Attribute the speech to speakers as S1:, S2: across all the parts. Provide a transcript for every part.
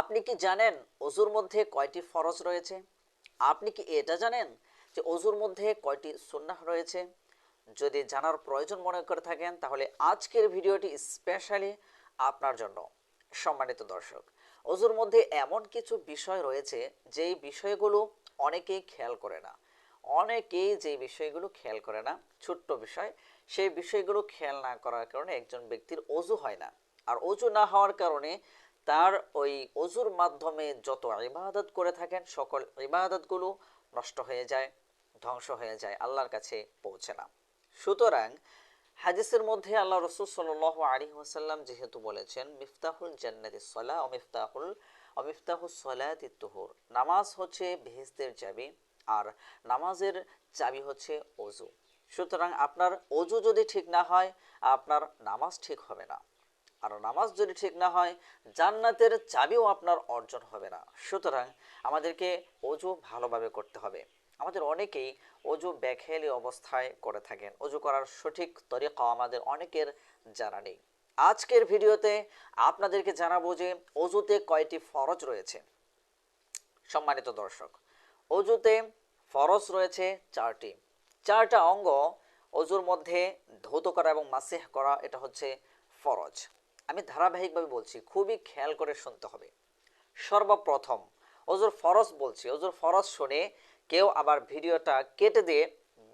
S1: আপনি কি জানেন অজুর মধ্যে কয়টি ফরজ রয়েছে? আপনি কি এটা জানেন যে অজুর মধ্যে কয়টি সুন্নাহ রয়েছে? যদি জানার প্রয়োজন মনে করে থাকেন, তাহলে আজকের ভিডিওটি স্পেশালি আপনার জন্য। সম্মানিত দর্শক, অজুর মধ্যে এমন কিছু বিষয় রয়েছে যেই বিষয়গুলো অনেকেই খেয়াল করে না। অনেকেই যে বিষয়গুলো খেয়াল করে না, ছোট্ট বিষয়, সেই বিষয়গুলো খেয়াল না করার কারণে একজন ব্যক্তির অজু হয় না। আর অজু না হওয়ার কারণে তার ওই অজুর মাধ্যমে যত ইবাদত করে থাকেন, সকল ইবাদতগুলো নষ্ট হয়ে যায়, ধ্বংস হয়ে যায়, আল্লাহর কাছে পৌঁছে না। সুতরাং হাদিসের মধ্যে আল্লাহ রসুল সাল আলী ওয়াসাল্লাম যেহেতু বলেছেন, মিফতাহুল জান্নাতি সলা ও মিফতাহুল ও মিফতাহুল সলায়াতি তুহুর। নামাজ হচ্ছে বেহেস্তের চাবি আর নামাজের চাবি হচ্ছে অজু। সুতরাং আপনার অজু যদি ঠিক না হয়, আপনার নামাজ ঠিক হবে না। আর নামাজ যদি ঠিক না হয়, জান্নাতের চাবিও আপনার অর্জন হবে না। সুতরাং আমাদেরকে অজু ভালোভাবে করতে হবে। আমাদের অনেকেই অজু ব্যাখেয়ালি অবস্থায় করে থাকেন। অজু করার সঠিক তরিকা আমাদের অনেকের জানা নেই। আজকের ভিডিওতে আপনাদেরকে জানাব যে অজুতে কয়টি ফরজ রয়েছে। সম্মানিত দর্শক, অজুতে ফরজ রয়েছে চারটি। চারটা অঙ্গ অজুর মধ্যে ধৌত করা এবং মাসেহ করা, এটা হচ্ছে ফরজ। আমি ধারাবাহিকভাবে বলছি, খুবই খেয়াল করে শুনতে হবে। সর্বপ্রথম অজুর ফরজ বলছি অজুর ফরজ শুনে কেউ আবার ভিডিওটা কেটে দিয়ে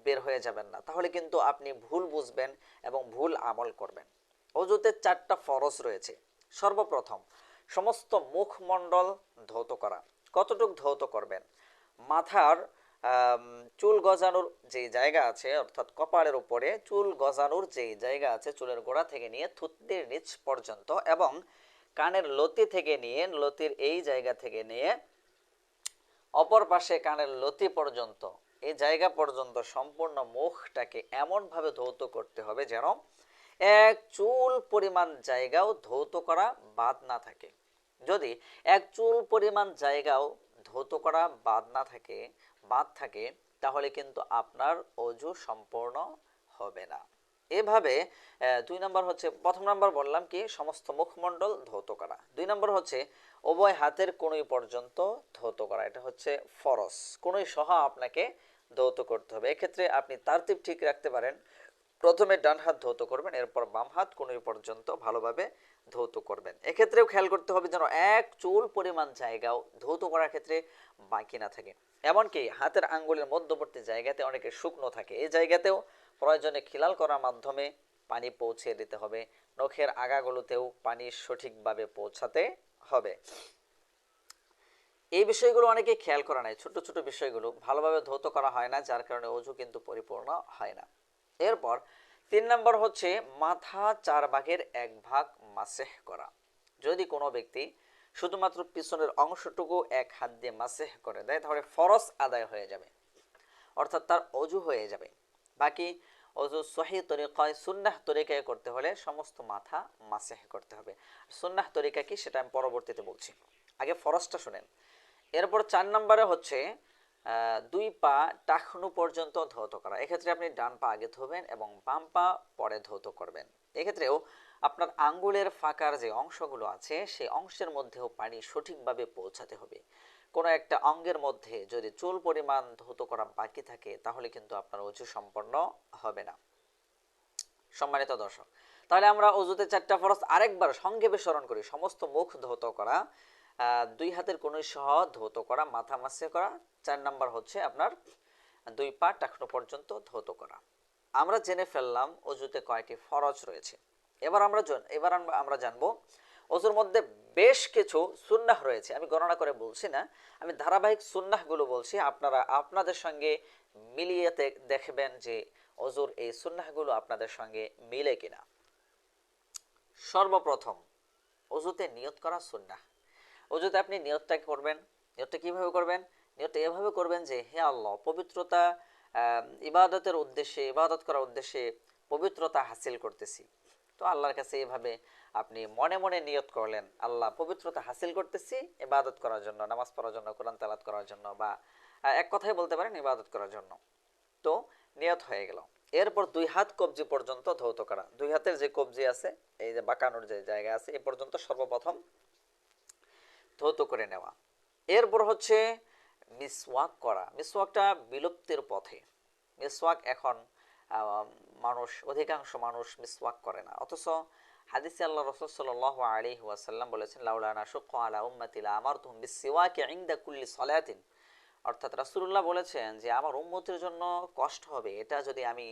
S1: বের হয়ে যাবেন না। তাহলে কিন্তু আপনি ভুল বুঝবেন এবং ভুল আমল করবেন। অজুতে চারটা ফরজ রয়েছে। সর্বপ্রথম, সমস্ত মুখমণ্ডল ধৌত করা। কতটুক ধৌত করবেন? মাথার চুল গজানোর যে জায়গা আছে, অর্থাৎ কপালের উপরে চুল গজানোর যে জায়গা আছে, চুলের গোড়া থেকে নিয়ে থুতনির নিচ পর্যন্ত এবং কানের লতি থেকে নিয়ে, লতির এই জায়গা থেকে নিয়ে অপর পাশে কানের লতি পর্যন্ত, এই জায়গা পর্যন্ত সম্পূর্ণ মুখটাকে এমনভাবে ধৌত করতে হবে যেন এক চুল পরিমাণ জায়গাও ধৌত করা বাদ না থাকে। যদি এক চুল পরিমাণ জায়গাও ধৌত করা বাদ না থাকে বাদ থাকে, তাহলে কিন্তু আপনার অজু সম্পূর্ণ হবে না। এভাবে দুই নম্বর হচ্ছে, প্রথম নম্বর বললাম কি, সমস্ত মুখমণ্ডল ধৌত করা। দুই নম্বর হচ্ছে, উভয় হাতের কোনোই পর্যন্ত ধৌত করা। এটা হচ্ছে ফরস। কোনোই সহ আপনাকে ধৌত করতে হবে। এক্ষেত্রে আপনি তারতিব ঠিক রাখতে পারেন। প্রথমে ডান হাত ধৌত করবেন, এরপর বাম হাত কোনোই পর্যন্ত ভালোভাবে ধৌত করবেন। এক্ষেত্রেও খেয়াল করতে হবে যেন এক চুল পরিমাণ জায়গাও ধৌত করার ক্ষেত্রে বাকি না থাকে। এমনকি হাতের আঙ্গুলের মধ্যবর্তী জায়গাতে অনেকে শুকনো থাকে এই জায়গাতেও প্রয়োজনে খিলাল করার মাধ্যমে পানি পৌঁছে দিতে হবে। নখের আগাগুলোতেও পানি সঠিকভাবে পৌঁছাতে হবে। এই বিষয়গুলো অনেকে খেয়াল করা নাই। ছোট ছোট বিষয়গুলো ভালোভাবে ধৌত করা হয় না, যার কারণে অজু কিন্তু পরিপূর্ণ হয় না। এরপর তিন নম্বর হচ্ছে মাথা চার ভাগের এক ভাগ মাসেহ করা। যদি কোনো ব্যক্তি শুধুমাত্র পিছনের অংশটুকু এক হাত দিয়ে মাসেহ করে দেয়, তাহলে ফরজ আদায় হয়ে যাবে, অর্থাৎ তার অজু হয়ে যাবে। বাকি অজু সহি তরিকায়, সুন্নাহ তরিকায় করতে হলে সমস্ত মাথা মাসেহ করতে হবে। সুন্নাহ তরিকা কি সেটা আমি পরবর্তীতে বলছি। আগে ফরজটা শুনেন। এরপর চার নম্বরে হচ্ছে দুই পা টাকনু পর্যন্ত ধৌত করা। এক্ষেত্রে আপনি ডান পা আগে ধোবেন এবং বাম পা পরে ধৌত করবেন। এক্ষেত্রেও আপনার আঙ্গুলের ফাঁকার যে অংশগুলো আছে, সেই অংশের মধ্যেও পানি সঠিকভাবে পৌঁছাতে হবে। কোনো একটা অঙ্গের মধ্যে যদি চুল পরিমাণ ধৌত করা বাকি থাকে, তাহলে কিন্তু আপনার অজু সম্পন্ন হবে না। সম্মানিত দর্শক, তাহলে আমরা অজুতে চারটা ফরজ আরেকবার সংক্ষেপে স্মরণ করি। সমস্ত মুখ ধৌত করা দুই হাতের কনুই সহ ধৌত করা, মাথা মাসে করা, চার নাম্বার হচ্ছে আপনার দুই পা টাকনো পর্যন্ত ধৌত করা। আমরা জেনে ফেললাম অজুতে কয়টি ফরজ রয়েছে। এবার আমরা এবার আমরা- জানব অজুর মধ্যে বেশ কিছু সুন্নাহ রয়েছে। আমি গণনা করে বলছি না, আমি ধারাবাহিক সুন্নাহগুলো বলছি। আপনারা আপনাদের সঙ্গে মিলিয়ে দেখবেন যে অজুর এই সুন্নাহগুলো আপনাদের সঙ্গে মিলে কিনা। সর্বপ্রথম, অজুতে নিয়ত করা সুন্নাহ। অজুতে আপনি নিয়তটা করবেন, নিয়তটা কীভাবে করবেন? নিয়তটা এভাবে করবেন যে, হে আল্লাহ, পবিত্রতা ইবাদতের উদ্দেশ্যে, ইবাদত করার উদ্দেশ্যে পবিত্রতা হাসিল করতেছি। তো আল্লাহর কাছে এভাবে আপনি মনে মনে নিয়ত করলেন, আল্লাহ পবিত্রতা হাসিল করতেছি ইবাদত করার জন্য, নামাজ পড়ার জন্য, কোরআন তালাত করার জন্য বা এক কথায় বলতে পারেন ইবাদত করার জন্য। তো নিয়ত হয়ে গেল। এরপর দুই হাত কবজি পর্যন্ত ধৌত করা। দুই হাতের যে কবজি আছে, এই যে বাঁকানোর যে জায়গা আছে, এ পর্যন্ত সর্বপ্রথম ধৌত করে নেওয়া। এরপর হচ্ছে মিসওয়াক করা। মিসওয়াকটা বিলুপ্তির পথে। মিসওয়াক এখন মানুষ, অধিকাংশ মানুষ মিসওয়াক করে না। অথচ হাদিসে আল্লাহ রসুল সাল্লাহ আলী ওয়াসাল্লাম বলেছেন, লাউলানা শুক্ক আলা উম্মাতিলা আমার তুম বিসিওয়াকে ইংদা কুল্লি সলায়াতিন অর্থাৎ রাসূলুল্লাহ বলেছেন যে, আমার উম্মতের জন্য কষ্ট হবে। এটা যদি আমি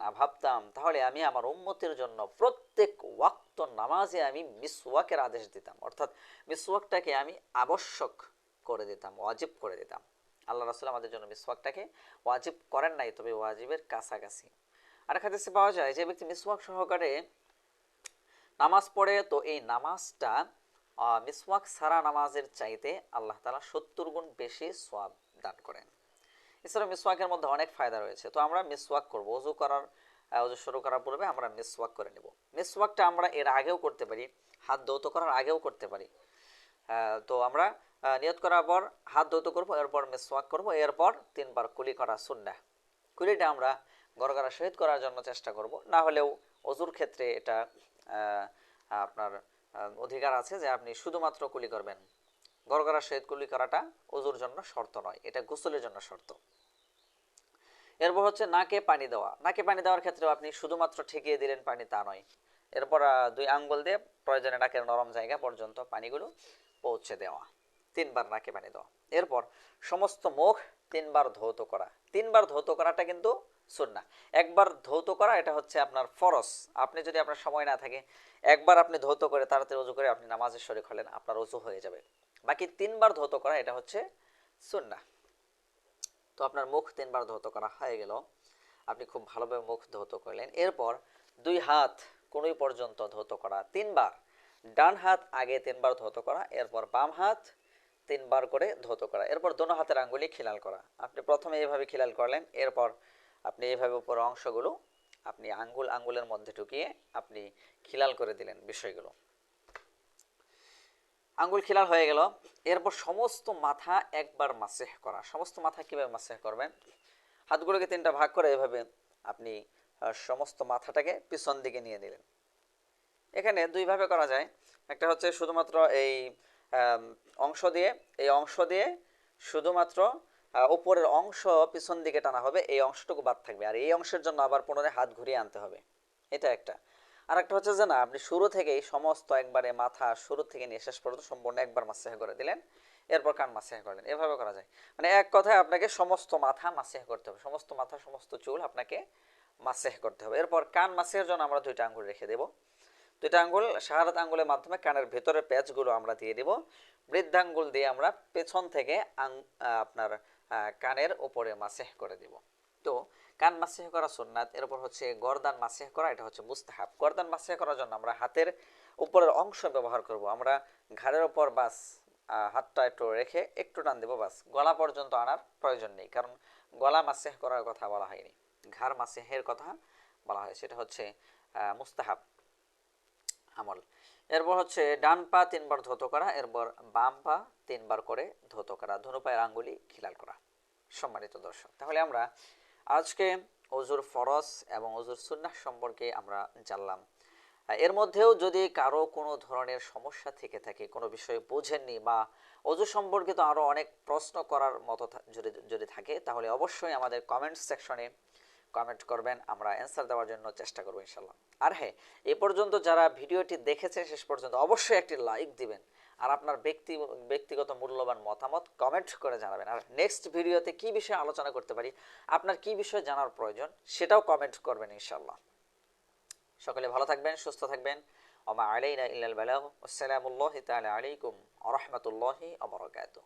S1: ভাবতাম, তাহলে আমি আমার উম্মতের জন্য প্রত্যেক ওয়াক্ত নামাজে আমি মিসওয়াকের আদেশ দিতাম। অর্থাৎ মিসওয়াকটাকে আমি আবশ্যক করে দিতাম, ওয়াজিব করে দিতাম। আল্লাহ রাসুল আমাদের জন্য মিসওয়াকটাকে ওয়াজিব করেন নাই, তবে ওয়াজিবের কাছাকাছি। আর হাদিসে পাওয়া যায় যে, ব্যক্তি মিসওয়াক সহকারে নামাজ পড়ে, তো এই নামাজটা মিসওয়াক সারা নামাজের চাইতে আল্লাহ তালা সত্তর গুণ বেশি সোয়াব দান করেন। এছাড়া মিসওয়াকের মধ্যে অনেক ফায়দা রয়েছে। তো আমরা মিসওয়াক করব। ওযু করার ওযু শুরু করার পূর্বে আমরা মিসওয়াক করে নেব। মিসওয়াকটা আমরা এর আগেও করতে পারি। হাত দৌত করার আগেও করতে পারি। তো আমরা নিয়ত করার পর হাত দৌত করব, এরপর মিসওয়াক করব, এরপর তিনবার কুলি করা সুন্নাহ কুলিটা আমরা গরগরা শহীদ করার জন্য চেষ্টা করব। না হলেও অজুর ক্ষেত্রে এটা আপনার অধিকার আছে যে আপনি শুধুমাত্র কুলি করবেন। গরগরা শহীদ কুলি করাটা অজুর জন্য শর্ত নয়, এটা গোসলের জন্য শর্ত। এরপর হচ্ছে নাকে পানি দেওয়া। নাকে পানি দেওয়ার ক্ষেত্রেও আপনি শুধুমাত্র ঠেকিয়ে দিলেন পানি, তা নয়। এরপর দুই আঙ্গুল দিয়ে প্রয়োজনে নাকের নরম জায়গা পর্যন্ত পানিগুলো পৌঁছে দেওয়া। তিনবার নাকে পানি দেওয়া। এরপর, সমস্ত মুখ তিনবার ধৌত করা। তিনবার ধৌত করাটা কিন্তু সুন্না একবার ধৌত করা, এটা হচ্ছে আপনার ফরজ। আপনি যদি আপনার সময় না থাকে, একবার আপনি ধৌত করে তাড়াতাড়ি অজু করে আপনি নামাজের শরীর হলেন আপনার অজু হয়ে যাবে। বাকি তিনবার ধৌত করা, এটা হচ্ছে সুন্না তো আপনার মুখ তিনবার ধৌত করা হয়ে গেল। আপনি খুব ভালোভাবে মুখ ধৌত করলেন। এরপর দুই হাত কোনোই পর্যন্ত ধৌত করা, তিনবার। ডান হাত আগে তিনবার ধৌত করা, এরপর বাম হাত তিনবার করে ধৌত করা। এরপর দোনো হাতের আঙ্গুলি খিলাল করা। আপনি প্রথমে এইভাবে খিলাল করলেন, এরপর আপনি এইভাবে উপর অংশগুলো আপনি আঙ্গুল, আঙ্গুলের মধ্যে ঢুকিয়ে আপনি খিলাল করে দিলেন বিষয়গুলো। আঙ্গুল খিলাল হয়ে গেল। এরপর সমস্ত মাথা একবার মাসেহ করা। সমস্ত মাথা কীভাবে মাসেহ করবেন? হাতগুলোকে তিনটা ভাগ করে এভাবে আপনি সমস্ত মাথাটাকে পিছন দিকে নিয়ে নিলেন। এখানে দুইভাবে করা যায়। একটা হচ্ছে শুধুমাত্র এই অংশ দিয়ে। এই অংশ দিয়ে শুধুমাত্র উপরের অংশ পিছন দিকে টানা হবে। এই অংশটুকু বাদ থাকবে। আর এই অংশের জন্য আবার পুনরায় হাত ঘুরিয়ে আনতে হবে। এটা একটা। আর একটা হচ্ছে যে না, আপনি শুরু থেকেই সমস্ত একবারে মাথা শুরু থেকে নিয়ে শেষ পর্যন্ত সম্পূর্ণ একবার মাসেহ করে দিলেন, এরপর কান মাসেহ করলেন এভাবে করা যায়। মানে এক কথায় আপনাকে সমস্ত মাথা মাসেহ করতে হবে। সমস্ত মাথা, সমস্ত চুল আপনাকে মাসেহ করতে হবে। এরপর কান মাসেহের জন্য আমরা দুইটা আঙ্গুল রেখে দেব। দুইটা আঙ্গুল, শাহাদাত আঙ্গুলের মাধ্যমে কানের ভেতরের প্যাচগুলো আমরা দিয়ে দিব। বৃদ্ধাঙ্গুল দিয়ে আমরা পেছন থেকে আপনার কানের ওপরে মাসেহ করে দিব। তো কান মাসেহ করা সুন্নাত, এরপর হচ্ছে গর্দান মাসেহ করা, এটা হচ্ছে মুস্তাহাব। গর্দান মাসেহ করার জন্য আমরা হাতের উপরের অংশ ব্যবহার করব। আমরা ঘাড়ের উপর বাস হাতটা একটু রেখে একটু টান দেবো, বাস। গলা পর্যন্ত আনার প্রয়োজন নেই, কারণ গলা মাসেহ করার কথা বলা হয়নি। ঘাড় মাসেহের কথা বলা হয়, সেটা হচ্ছে মুস্তাহাব আমল। এরপর হচ্ছে ডান পা তিনবার ধৌত করা, এরপর বাম পা তিনবার করে ধৌত করা, ধনু পায়ের আঙ্গুলি খিলাল করা। সম্মানিত দর্শক, তাহলে আমরা আজকে অজুর ফরজ এবং অজুর সুন্নাহ সম্পর্কে আমরা জানলাম। এর মধ্যেও যদি কারও কোনো ধরনের সমস্যা থেকে থাকে, কোনো বিষয়ে বোঝেননি বা অজু সম্পর্কিত আরও অনেক প্রশ্ন করার মতো যদি যদি থাকে, তাহলে অবশ্যই আমাদের কমেন্ট সেকশনে কমেন্ট করবেন, আমরা অ্যান্সার দেওয়ার জন্য চেষ্টা করব ইনশাল্লাহ। আর হ্যাঁ এ পর্যন্ত যারা ভিডিওটি দেখেছেন, শেষ পর্যন্ত অবশ্যই একটি লাইক দিবেন। আর আপনার ব্যক্তি, ব্যক্তিগত মূল্যবান মতামত কমেন্ট করে জানাবেন। আর নেক্সট ভিডিওতে কি বিষয়ে আলোচনা করতে পারি, আপনার কি বিষয়ে জানার প্রয়োজন, সেটাও কমেন্ট করবেন ইনশাল্লাহ সকলে ভালো থাকবেন, সুস্থ থাকবেন। ওমা আলাইনা ইল্লাল বালাগ। আসসালামু আলাইকুম ওয়া রাহমাতুল্লাহি ওয়া বারাকাতুহু।